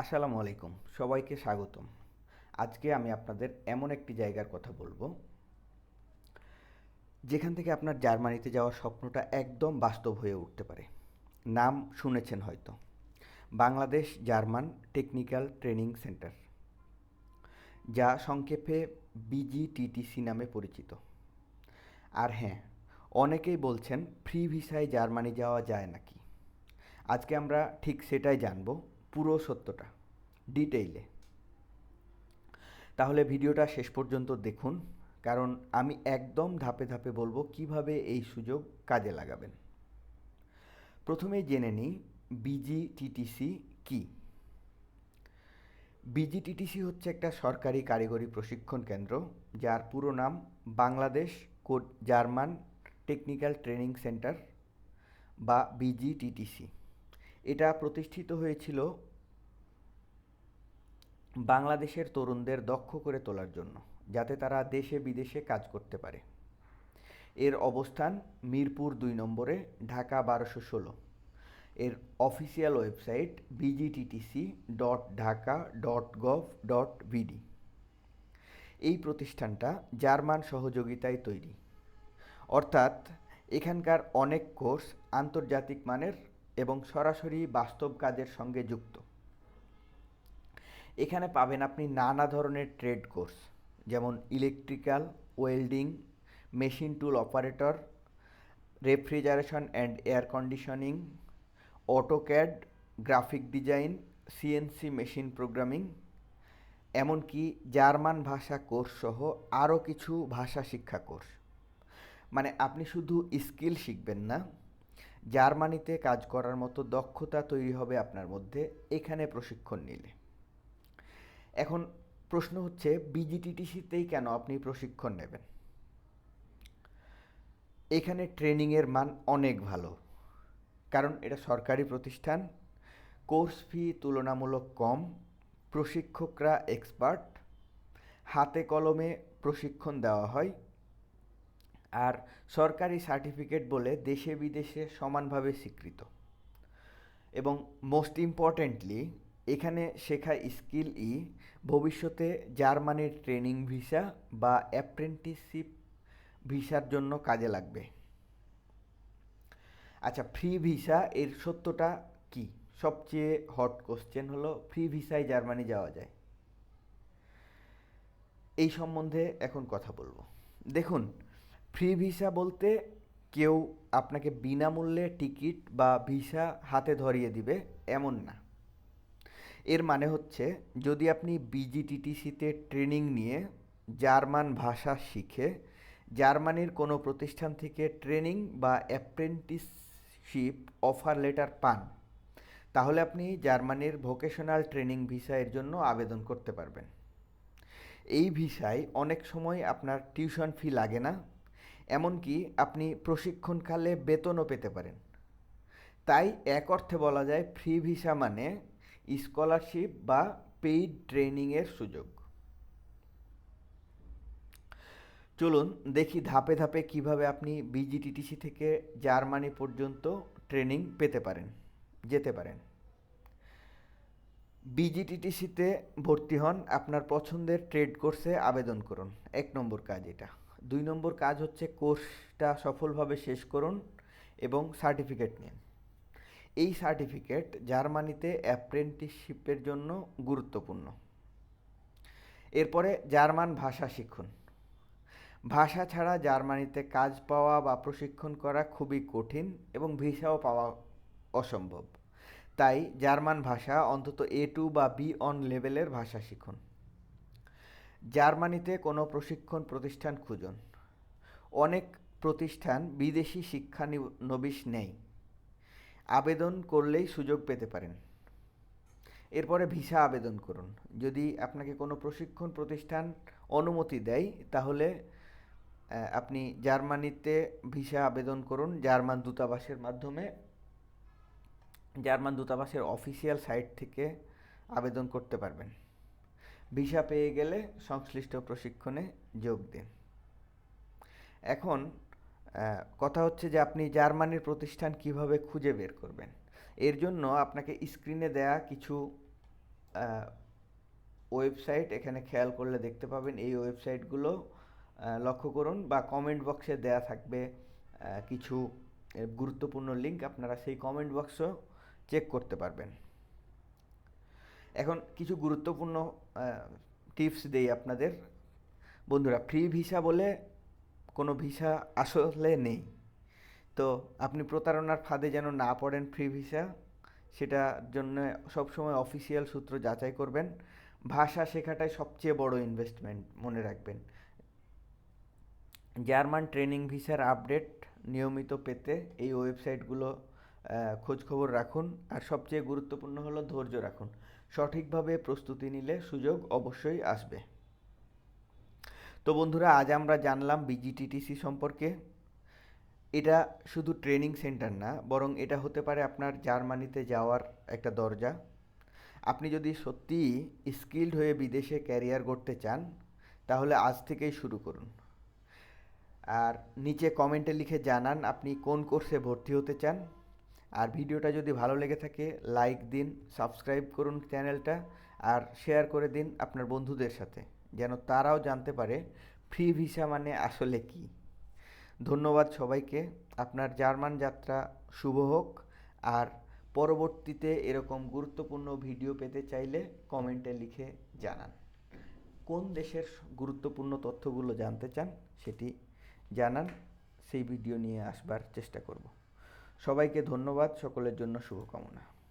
আসসালামু আলাইকুম, সবাইকে স্বাগতম। আজকে আমি আপনাদের এমন একটি জায়গার কথা বলব, যেখান থেকে আপনার জার্মানিতে যাওয়ার স্বপ্নটা একদম বাস্তব হয়ে উঠতে পারে। নাম শুনেছেন হয়তো। Bangladesh German technical training centre, যা সংক্ষেপে বিজিটিটিসি নামে পরিচিত। আর হ্যাঁ অনেকেই বলছেন, ফ্রি ভিসায় জার্মানি যাওয়া যায় নাকি? আজকে আমরা ঠিক সেটাই জানব। পুরো সত্যটা ডিটেইলে তাহলে ভিডিওটা শেষ পর্যন্ত দেখুন, কারণ আমি একদম ধাপে ধাপে বলব কীভাবে এই সুযোগ কাজে লাগাবেন। প্রথমেই জেনে নিই বিজিটিটিসি কি? বিজিটিটিসি হচ্ছে একটা সরকারি কারিগরি প্রশিক্ষণ কেন্দ্র, যার পুরো নাম বাংলাদেশ কোড জার্মান টেকনিক্যাল ট্রেনিং সেন্টার বা বিজিটিটিসি এটা প্রতিষ্ঠিত হয়েছিল বাংলাদেশের তরুণদের দক্ষ করে তোলার জন্য, যাতে তারা দেশে বিদেশে কাজ করতে পারে। এর অবস্থান মিরপুর দুই নম্বরে, ঢাকা বারোশো ষোলো। এর official website BGTTC dot Dhaka dot gov dot BD এই প্রতিষ্ঠানটা জার্মান সহযোগিতায় তৈরি। অর্থাৎ, এখানকার অনেক কোর্স আন্তর্জাতিক মানের এবং সরাসরি বাস্তব কাজের সঙ্গে যুক্ত। এখানে পাবেন আপনি নানা ধরনের ট্রেড কোর্স যেমন electrical welding machine tool operator refrigeration and air conditioning AutoCAD graphic design CNC machine programming এমনকি জার্মান ভাষা কোর্স সহ আরও কিছু ভাষা শিক্ষা কোর্স মানে আপনি শুধু স্কিল শিখবেন না, জার্মানিতে কাজ করার মতো দক্ষতা তৈরি হবে আপনার মধ্যে এখানে প্রশিক্ষণ নিলে। এখন প্রশ্ন হচ্ছে, বিজিটিটিসিতেই কেন আপনি প্রশিক্ষণ নেবেন? এখানে ট্রেনিংয়ের মান অনেক ভালো, কারণ এটা সরকারি প্রতিষ্ঠান, কোর্স ফি তুলনামূলক কম, প্রশিক্ষকরা এক্সপার্ট, হাতে কলমে প্রশিক্ষণ দেওয়া হয়, আর সরকারি সার্টিফিকেট বলে দেশে বিদেশে সমানভাবে স্বীকৃত। এবং মোস্ট ইম্পর্টেন্টলি এখানে শেখা স্কিল ই ভবিষ্যতে জার্মানির ট্রেনিং ভিসা বা অ্যাপ্রেন্টিসশিপ ভিসার জন্য কাজে লাগবে। আচ্ছা ফ্রি ভিসা এর সত্যটা কি? সবচেয়ে হট কোশ্চেন হলো, ফ্রি ভিসায় জার্মানি যাওয়া যায়। এই সম্বন্ধে এখন কথা বলব। দেখুন, ফ্রি ভিসা বলতে কেউ আপনাকে বিনামূল্যে টিকিট বা ভিসা হাতে ধরিয়ে দিবে, এমন না। এর মানে হচ্ছে যদি আপনি বিজিটিটিসিতে ট্রেনিং নিয়ে জার্মান ভাষা শিখে, জার্মানির কোনো প্রতিষ্ঠান থেকে ট্রেনিং বা অ্যাপ্রেন্টিসশিপ অফার লেটার পান, তাহলে আপনি জার্মানির ভোকেশনাল ট্রেনিং ভিসা এর জন্য আবেদন করতে পারবেন। এই ভিসায় অনেক সময় আপনার টিউশন ফি লাগে না, এমনকি আপনি প্রশিক্ষণকালে বেতনও পেতে পারেন। তাই এক অর্থে বলা যায়, ফ্রি ভিসা মানে স্কলারশিপ বা পেইড ট্রেনিংয়ের সুযোগ। চলুন দেখি ধাপে ধাপে কীভাবে আপনি বিজিটিটিসি থেকে জার্মানি পর্যন্ত ট্রেনিং পেতে পারেন, যেতে পারেন। বিজিটিটিসিতে ভর্তি হন, আপনার পছন্দের ট্রেড কোর্সে আবেদন করুন। এক নম্বর কাজ এটা। দুই নম্বর কাজ হচ্ছে কোর্সটা সফলভাবে শেষ করুন এবং সার্টিফিকেট নিন। এই সার্টিফিকেট জার্মানিতে অ্যাপ্রেন্টিসশিপের জন্য গুরুত্বপূর্ণ। এরপরে জার্মান ভাষা শিখুন। ভাষা ছাড়া জার্মানিতে কাজ পাওয়া বা প্রশিক্ষণ করা খুবই কঠিন এবং ভিসাও পাওয়া অসম্ভব। তাই জার্মান ভাষা অন্তত এ টু বা বি অন লেভেলের ভাষা শিখুন। জার্মানিতে কোনো প্রশিক্ষণ প্রতিষ্ঠান খুঁজুন। অনেক প্রতিষ্ঠান বিদেশি শিক্ষানবিশ নেই। আবেদন করলেই সুযোগ পেতে পারেন। এরপরে ভিসা আবেদন করুন। যদি আপনাকে কোনো প্রশিক্ষণ প্রতিষ্ঠান অনুমতি দেয়, তাহলে আপনি জার্মানিতে ভিসা আবেদন করুন। জার্মান দূতাবাসের মাধ্যমে, জার্মান দূতাবাসের অফিসিয়াল সাইট থেকে আবেদন করতে পারবেন। ভিসা পেয়ে গেলে সংশ্লিষ্ট প্রশিক্ষণে যোগ দিন। এখন কথা হচ্ছে যে আপনি জার্মানির প্রতিষ্ঠান কীভাবে খুঁজে বের করবেন। এর জন্য আপনাকে স্ক্রিনে দেয়া কিছু ওয়েবসাইট এখানে খেয়াল করলে দেখতে পাবেন। এই ওয়েবসাইটগুলো লক্ষ্য করুন বা কমেন্ট বক্সে দেয়া থাকবে কিছু গুরুত্বপূর্ণ লিঙ্ক আপনারা সেই কমেন্ট বক্সও চেক করতে পারবেন। এখন কিছু গুরুত্বপূর্ণ টিপস দেই আপনাদের। বন্ধুরা ফ্রি ভিসা বলে কোনো ভিসা আসলে নেই। তো আপনি প্রতারণার ফাঁদে যেন না পড়েন ফ্রি ভিসা সেটার জন্য সবসময় অফিসিয়াল সূত্র যাচাই করবেন। ভাষা শেখাটাই সবচেয়ে বড় ইনভেস্টমেন্ট মনে রাখবেন। জার্মান ট্রেনিং ভিসার আপডেট নিয়মিত পেতে এই ওয়েবসাইটগুলো খোঁজখবর রাখুন। আর সবচেয়ে গুরুত্বপূর্ণ হলো ধৈর্য রাখুন। সঠিকভাবে প্রস্তুতি নিলে সুযোগ অবশ্যই আসবে। তো বন্ধুরা, আজ আমরা জানলাম বিজিটিটিসি সম্পর্কে। এটা শুধু ট্রেনিং সেন্টার না, বরং এটা হতে পারে আপনার জার্মানিতে যাওয়ার একটা দরজা। আপনি যদি সত্যিই স্কিল্ড হয়ে বিদেশে ক্যারিয়ার করতে চান, তাহলে আজ থেকেই শুরু করুন। আর নিচে কমেন্টে লিখে জানান আপনি কোন কোর্সে ভর্তি হতে চান। আর ভিডিওটা যদি ভালো লেগে থাকে লাইক দিন সাবস্ক্রাইব করুন চ্যানেলটা আর শেয়ার করে দিন আপনার বন্ধুদের সাথে। যেন তারাও জানতে পারে ফ্রি ভিসা মানে আসলে কি। ধন্যবাদ সবাইকে। আপনার জার্মান যাত্রা শুভ হোক। আর পরবর্তীতে এরকম গুরুত্বপূর্ণ ভিডিও পেতে চাইলে কমেন্টে লিখে জানান। কোন দেশের গুরুত্বপূর্ণ তথ্যগুলো জানতে চান সেটি জানান। সেই ভিডিও নিয়ে আসবার চেষ্টা করব। সবাইকে ধন্যবাদ। সকলের জন্য শুভকামনা।